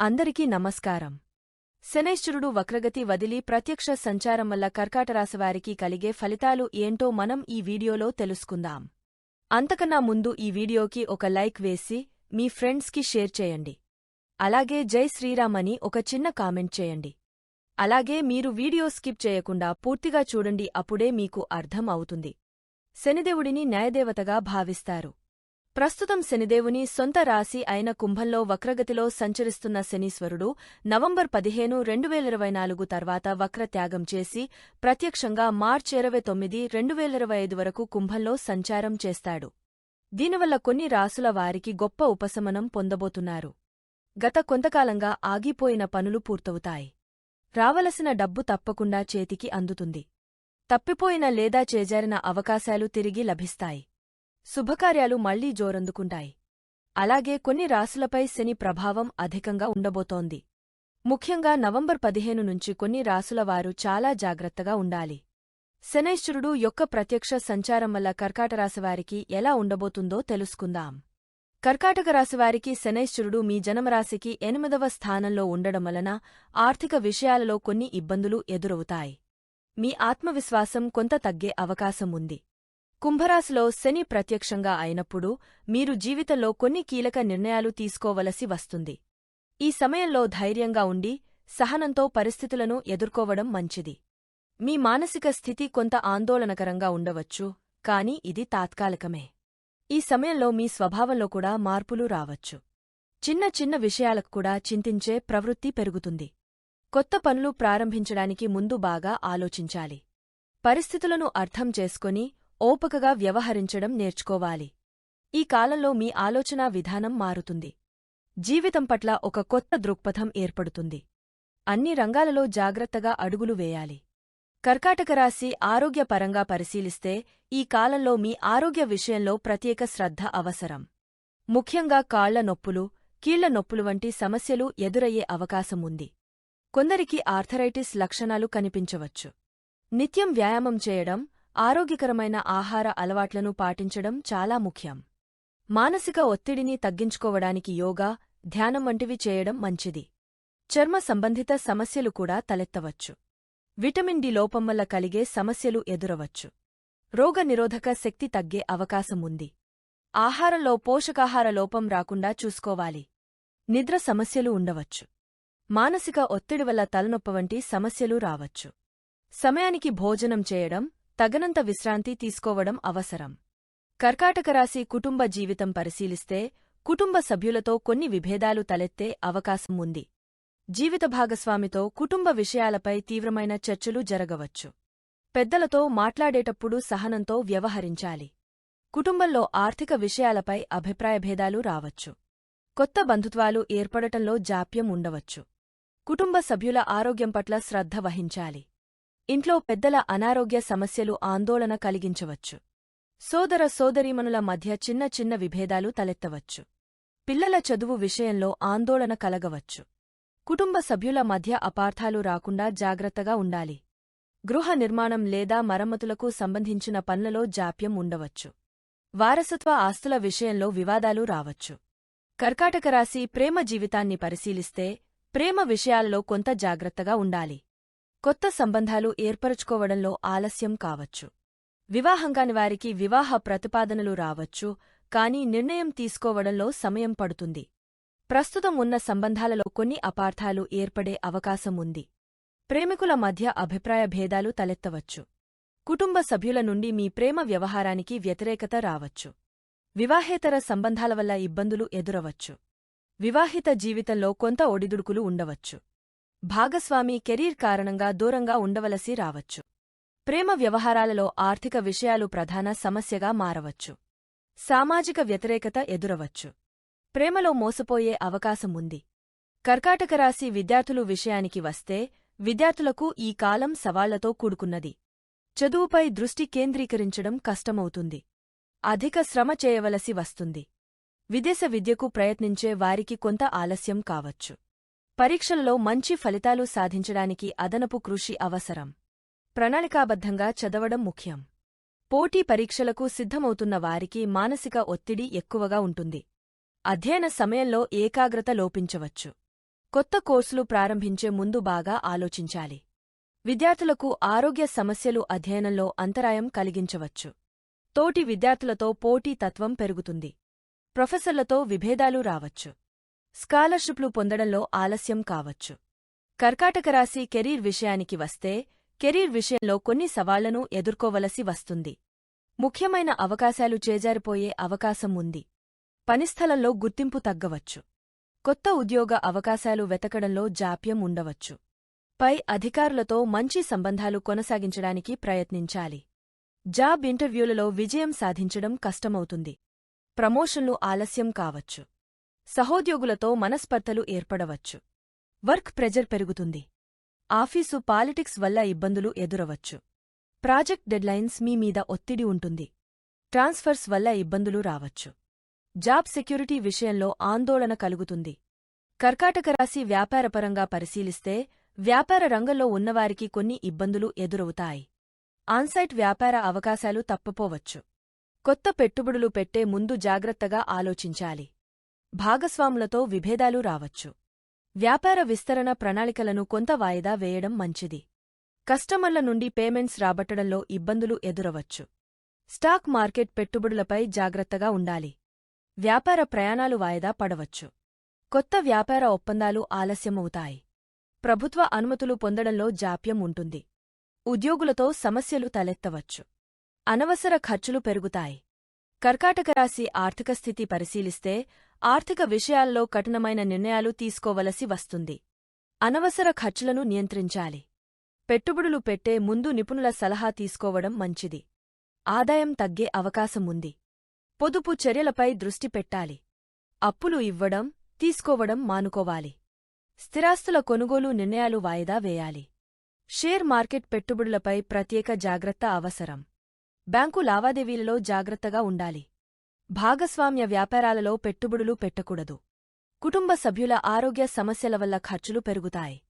అందరికీ నమస్కారం. శనైశ్వరుడు వక్రగతి వదిలి ప్రత్యక్ష సంచారం వల్ల కర్కాటరాశివారికి కలిగే ఫలితాలు ఏంటో మనం ఈ వీడియోలో తెలుసుకుందాం. అంతకన్నా ముందు ఈ వీడియోకి ఒక లైక్ వేసి మీ ఫ్రెండ్స్కి షేర్ చేయండి. అలాగే జై శ్రీరామ్ అని ఒక చిన్న కామెంట్ చేయండి. అలాగే మీరు వీడియో స్కిప్ చేయకుండా పూర్తిగా చూడండి అప్పుడే మీకు అర్థం అవుతుంది. శనిదేవుడిని న్యాయదేవతగా భావిస్తారు. ప్రస్తుతం శనిదేవుని సొంత రాశి అయిన కుంభంలో వక్రగతిలో సంచరిస్తున్న శనీశ్వరుడు నవంబర్ పదిహేను రెండు వేల ఇరవై నాలుగు తర్వాత వక్రత్యాగం చేసి ప్రత్యక్షంగా మార్చి ఇరవై తొమ్మిది రెండు వేల ఇరవై ఐదు వరకు కుంభంలో సంచారం చేస్తాడు. దీనివల్ల కొన్ని రాసుల వారికి గొప్ప ఉపశమనం పొందబోతున్నారు. గత కొంతకాలంగా ఆగిపోయిన పనులు పూర్తవుతాయి. రావలసిన డబ్బు తప్పకుండా చేతికి అందుతుంది. తప్పిపోయిన లేదా చేజారిన అవకాశాలు తిరిగి లభిస్తాయి. శుభకార్యాలు మళ్ళీ జోరందుకుంటాయి. అలాగే కొన్ని రాసులపై శని ప్రభావం అధికంగా ఉండబోతోంది. ముఖ్యంగా నవంబర్ పదిహేను నుంచి కొన్ని రాసుల వారు చాలా జాగ్రత్తగా ఉండాలి. శనైశ్వరుడు యొక్క ప్రత్యక్ష సంచారం వల్ల కర్కాటరాశివారికి ఎలా ఉండబోతుందో తెలుసుకుందాం. కర్కాటక రాశివారికి శనైశ్వరుడు మీ జనమరాశికి ఎనిమిదవ స్థానంలో ఉండడం వలన ఆర్థిక విషయాలలో కొన్ని ఇబ్బందులు ఎదురవుతాయి. మీ ఆత్మవిశ్వాసం కొంత తగ్గే అవకాశం ఉంది. కుంభరాశిలో శని ప్రత్యక్షంగా అయినప్పుడు మీరు జీవితంలో కొన్ని కీలక నిర్ణయాలు తీసుకోవలసి వస్తుంది. ఈ సమయంలో ధైర్యంగా ఉండి సహనంతో పరిస్థితులను ఎదుర్కోవడం మంచిది. మీ మానసిక స్థితి కొంత ఆందోళనకరంగా ఉండవచ్చు కాని ఇది తాత్కాలికమే. ఈ సమయంలో మీ స్వభావంలో కూడా మార్పులు రావచ్చు. చిన్న చిన్న విషయాలకు కూడా చింతించే ప్రవృత్తి పెరుగుతుంది. కొత్త పనులు ప్రారంభించడానికి ముందు బాగా ఆలోచించాలి. పరిస్థితులను అర్థం చేసుకొని ఓపికగా వ్యవహరించడం నేర్చుకోవాలి. ఈ కాలంలో మీ ఆలోచనా విధానం మారుతుంది. జీవితం పట్ల ఒక కొత్త దృక్పథం ఏర్పడుతుంది. అన్ని రంగాలలో జాగ్రత్తగా అడుగులు వేయాలి. కర్కాటక రాశి ఆరోగ్యపరంగా పరిశీలిస్తే ఈ కాలంలో మీ ఆరోగ్య విషయంలో ప్రత్యేక శ్రద్ధ అవసరం. ముఖ్యంగా కాళ్ళ నొప్పులు కీళ్ళ నొప్పులు వంటి సమస్యలు ఎదురయ్యే అవకాశం ఉంది. కొందరికి ఆర్థరైటిస్ లక్షణాలు కనిపించవచ్చు. నిత్యం వ్యాయామం చేయడం ఆరోగ్యకరమైన ఆహార అలవాట్లను పాటించడం చాలా ముఖ్యం. మానసిక ఒత్తిడిని తగ్గించుకోవడానికి యోగా ధ్యానం వంటివి చేయడం మంచిది. చర్మ సంబంధిత సమస్యలు కూడా తలెత్తవచ్చు. విటమిన్ డి లోపం వల్ల కలిగే సమస్యలు ఎదురవచ్చు. రోగనిరోధక శక్తి తగ్గే అవకాశముంది ఆహారంలో పోషకాహార లోపం రాకుండా చూసుకోవాలి. నిద్ర సమస్యలు ఉండవచ్చు. మానసిక ఒత్తిడి వల్ల తలనొప్ప వంటి సమస్యలు రావచ్చు. సమయానికి భోజనం చేయడం తగనంత విశ్రాంతి తీసుకోవడం అవసరం. కర్కాటక రాశి కుటుంబ జీవితం పరిశీలిస్తే కుటుంబ సభ్యులతో కొన్ని విభేదాలు తలెత్తే అవకాశం ఉంది. జీవిత భాగస్వామితో కుటుంబ విషయాలపై తీవ్రమైన చర్చలు జరగవచ్చు. పెద్దలతో మాట్లాడేటప్పుడు సహనంతో వ్యవహరించాలి. కుటుంబంలో ఆర్థిక విషయాలపై అభిప్రాయభేదాలు రావచ్చు. కొత్త బంధుత్వాలు ఏర్పడటంలో జాప్యం ఉండవచ్చు. కుటుంబ సభ్యుల ఆరోగ్యం పట్ల శ్రద్ధ వహించాలి. ఇంట్లో పెద్దల అనారోగ్య సమస్యలు ఆందోళన కలిగించవచ్చు. సోదర సోదరీమణుల మధ్య చిన్న చిన్న విభేదాలు తలెత్తవచ్చు. పిల్లల చదువు విషయంలో ఆందోళన కలగవచ్చు. కుటుంబ సభ్యుల మధ్య అపార్థాలు రాకుండా జాగ్రత్తగా ఉండాలి. గృహ నిర్మాణం లేదా మరమ్మతులకు సంబంధించిన పనులలో జాప్యం ఉండవచ్చు. వారసత్వ ఆస్తుల విషయంలో వివాదాలు రావచ్చు. కర్కాటక రాశి ప్రేమ జీవితాన్ని పరిశీలిస్తే ప్రేమ విషయాలలో కొంత జాగ్రత్తగా ఉండాలి. కొత్త సంబంధాలు ఏర్పరుచుకోవడంలో ఆలస్యం కావచ్చు. వివాహంగాని వారికి వివాహ ప్రతిపాదనలు రావచ్చు కానీ నిర్ణయం తీసుకోవడంలో సమయం పడుతుంది. ప్రస్తుతం ఉన్న సంబంధాలలో కొన్ని అపార్థాలు ఏర్పడే అవకాశం ఉంది. ప్రేమికుల మధ్య అభిప్రాయ భేదాలు తలెత్తవచ్చు. కుటుంబ సభ్యుల నుండి మీ ప్రేమ వ్యవహారానికి వ్యతిరేకత రావచ్చు. వివాహేతర సంబంధాల వల్ల ఇబ్బందులు ఎదురవచ్చు. వివాహిత జీవితంలో కొంత ఒడిదుడుకులు ఉండవచ్చు. భాగస్వామి కెరీర్ కారణంగా దూరంగా ఉండవలసి రావచ్చు. ప్రేమ వ్యవహారాలలో ఆర్థిక విషయాలు ప్రధాన సమస్యగా మారవచ్చు. సామాజిక వ్యతిరేకత ఎదురవచ్చు. ప్రేమలో మోసపోయే అవకాశం ఉంది. కర్కాటక రాశి విద్యార్థులు విషయానికి వస్తే విద్యార్థులకు ఈ కాలం సవాళ్ళతో కూడుకున్నది. చదువుపై దృష్టి కేంద్రీకరించడం కష్టమవుతుంది. అధిక శ్రమ చేయవలసి వస్తుంది. విదేశ విద్యకు ప్రయత్నించే వారికి కొంత ఆలస్యం కావచ్చు. పరీక్షల్లో మంచి ఫలితాలు సాధించడానికి అదనపు కృషి అవసరం. ప్రణాళికాబద్ధంగా చదవడం ముఖ్యం. పోటీ పరీక్షలకు సిద్ధమవుతున్న వారికి మానసిక ఒత్తిడి ఎక్కువగా ఉంటుంది. అధ్యయన సమయంలో ఏకాగ్రత లోపించవచ్చు. కొత్త కోర్సులు ప్రారంభించే ముందు బాగా ఆలోచించాలి. విద్యార్థులకు ఆరోగ్య సమస్యలు అధ్యయనంలో అంతరాయం కలిగించవచ్చు. తోటి విద్యార్థులతో పోటీ తత్వం పెరుగుతుంది. ప్రొఫెసర్లతో విభేదాలు రావచ్చు. స్కాలర్షిప్లు పొందడంలో ఆలస్యం కావచ్చు. కర్కాటక రాశి కెరీర్ విషయానికి వస్తే కెరీర్ విషయంలో కొన్ని సవాళ్ళను ఎదుర్కోవలసి వస్తుంది. ముఖ్యమైన అవకాశాలు చేజారిపోయే అవకాశం ఉంది. పనిస్థలంలో గుర్తింపు తగ్గవచ్చు. కొత్త ఉద్యోగ అవకాశాలు వెతకడంలో జాప్యం ఉండవచ్చు. పై అధికారులతో మంచి సంబంధాలు కొనసాగించడానికి ప్రయత్నించాలి. జాబ్ ఇంటర్వ్యూలలో విజయం సాధించడం కష్టమవుతుంది. ప్రమోషన్లు ఆలస్యం కావచ్చు. సహోద్యోగులతో మనస్పర్ధలు ఏర్పడవచ్చు. వర్క్ ప్రెజర్ పెరుగుతుంది. ఆఫీసు పాలిటిక్స్ వల్ల ఇబ్బందులు ఎదురవచ్చు. ప్రాజెక్ట్ డెడ్లైన్స్ మీ మీద ఒత్తిడి ఉంటుంది. ట్రాన్స్ఫర్స్ వల్ల ఇబ్బందులు రావచ్చు. జాబ్ సెక్యూరిటీ విషయంలో ఆందోళన కలుగుతుంది. కర్కాటకరాశి వ్యాపారపరంగా పరిశీలిస్తే వ్యాపార రంగంలో ఉన్నవారికి కొన్ని ఇబ్బందులు ఎదురవుతాయి. ఆన్సైట్ వ్యాపార అవకాశాలు తప్పపోవచ్చు. కొత్త పెట్టుబడులు పెట్టే ముందు జాగ్రత్తగా ఆలోచించాలి. భాగస్వాములతో విభేదాలు రావచ్చు. వ్యాపార విస్తరణ ప్రణాళికలను కొంత వాయిదా వేయడం మంచిది. కస్టమర్ల నుండి పేమెంట్స్ రాబట్టడంలో ఇబ్బందులు ఎదురవచ్చు. స్టాక్ మార్కెట్ పెట్టుబడులపై జాగ్రత్తగా ఉండాలి. వ్యాపార ప్రయాణాలు వాయిదా పడవచ్చు. కొత్త వ్యాపార ఒప్పందాలు ఆలస్యమవుతాయి. ప్రభుత్వ అనుమతులు పొందడంలో జాప్యం ఉంటుంది. ఉద్యోగులతో సమస్యలు తలెత్తవచ్చు. అనవసర ఖర్చులు పెరుగుతాయి. కర్కాటక రాశి ఆర్థిక స్థితి పరిశీలిస్తే ఆర్థిక విషయాల్లో కఠినమైన నిర్ణయాలు తీసుకోవలసి వస్తుంది. అనవసర ఖర్చులను నియంత్రించాలి. పెట్టుబడులు పెట్టే ముందు నిపుణుల సలహా తీసుకోవడం మంచిది. ఆదాయం తగ్గే అవకాశముంది పొదుపు చర్యలపై దృష్టి పెట్టాలి. అప్పులు ఇవ్వడం తీసుకోవడం మానుకోవాలి. స్థిరాస్తుల కొనుగోలు నిర్ణయాలు వాయిదా వేయాలి. షేర్ మార్కెట్ పెట్టుబడులపై ప్రత్యేక జాగ్రత్త అవసరం. బ్యాంకు లావాదేవీలలో జాగ్రత్తగా ఉండాలి. భాగస్వామ్య వ్యాపారాలలో పెట్టుబడులు పెట్టకూడదు. కుటుంబ సభ్యుల ఆరోగ్య సమస్యల వల్ల ఖర్చులు పెరుగుతాయి.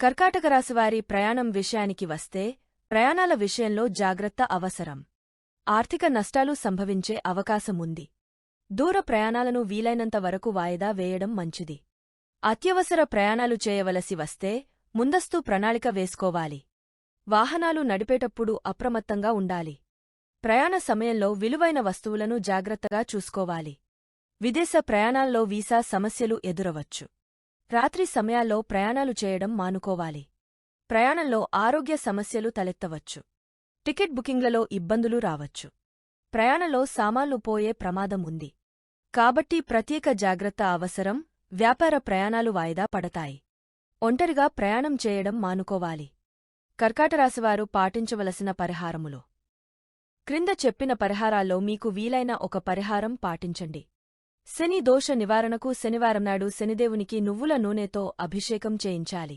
కర్కాటక రాశివారి ప్రయాణం విషయానికి వస్తే ప్రయాణాల విషయంలో జాగ్రత్త అవసరం. ఆర్థిక నష్టాలు సంభవించే అవకాశముంది దూర ప్రయాణాలను వీలైనంత వరకు వాయిదా వేయడం మంచిది. అత్యవసర ప్రయాణాలు చేయవలసి వస్తే ముందస్తు ప్రణాళిక వేసుకోవాలి. వాహనాలు నడిపేటప్పుడు అప్రమత్తంగా ఉండాలి. ప్రయాణ సమయంలో విలువైన వస్తువులను జాగ్రత్తగా చూసుకోవాలి. విదేశ ప్రయాణాల్లో వీసా సమస్యలు ఎదురవచ్చు. రాత్రి సమయాల్లో ప్రయాణాలు చేయడం మానుకోవాలి. ప్రయాణంలో ఆరోగ్య సమస్యలు తలెత్తవచ్చు. టికెట్ బుకింగ్లలో ఇబ్బందులు రావచ్చు. ప్రయాణంలో సామాన్లు పోయే ప్రమాదం ఉంది. కాబట్టి ప్రత్యేక జాగ్రత్త అవసరం వ్యాపార ప్రయాణాలు వాయిదా పడతాయి. ఒంటరిగా ప్రయాణం చేయడం మానుకోవాలి. కర్కాటరాశివారు పాటించవలసిన పరిహారములు. క్రింద చెప్పిన పరిహారాల్లో మీకు వీలైన ఒక పరిహారం పాటించండి. శని దోష నివారణకు శనివారం నాడు శనిదేవునికి నువ్వుల నూనెతో అభిషేకం చేయించాలి.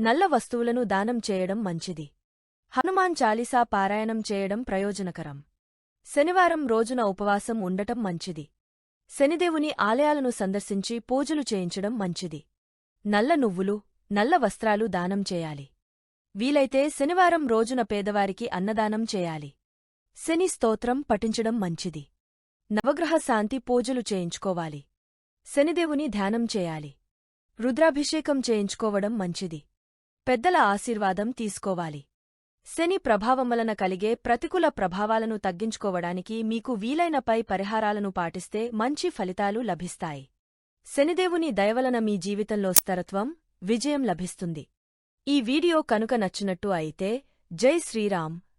నల్ల వస్తువులను దానం చేయడం మంచిది. హనుమాన్ చాలీసా పారాయణం చేయడం ప్రయోజనకరం. శనివారం రోజున ఉపవాసం ఉండటం మంచిది. శనిదేవుని ఆలయాలను సందర్శించి పూజలు చేయించడం మంచిది. నల్ల నువ్వులు నల్ల వస్త్రాలు దానం చేయాలి. వీలైతే శనివారం రోజున పేదవారికి అన్నదానం చేయాలి. శని స్తోత్రం పఠించడం మంచిది. నవగ్రహ శాంతి పూజలు చేయించుకోవాలి. శనిదేవుని ధ్యానం చేయాలి. రుద్రాభిషేకం చేయించుకోవడం మంచిది. పెద్దల ఆశీర్వాదం తీసుకోవాలి. శని ప్రభావం వలన కలిగే ప్రతికూల ప్రభావాలను తగ్గించుకోవడానికి మీకు వీలైనపై పరిహారాలను పాటిస్తే మంచి ఫలితాలు లభిస్తాయి. శనిదేవుని దయవలన మీ జీవితంలో స్థిరత్వం విజయం లభిస్తుంది. ఈ వీడియో కనుక నచ్చినట్టు అయితే జై శ్రీరామ్.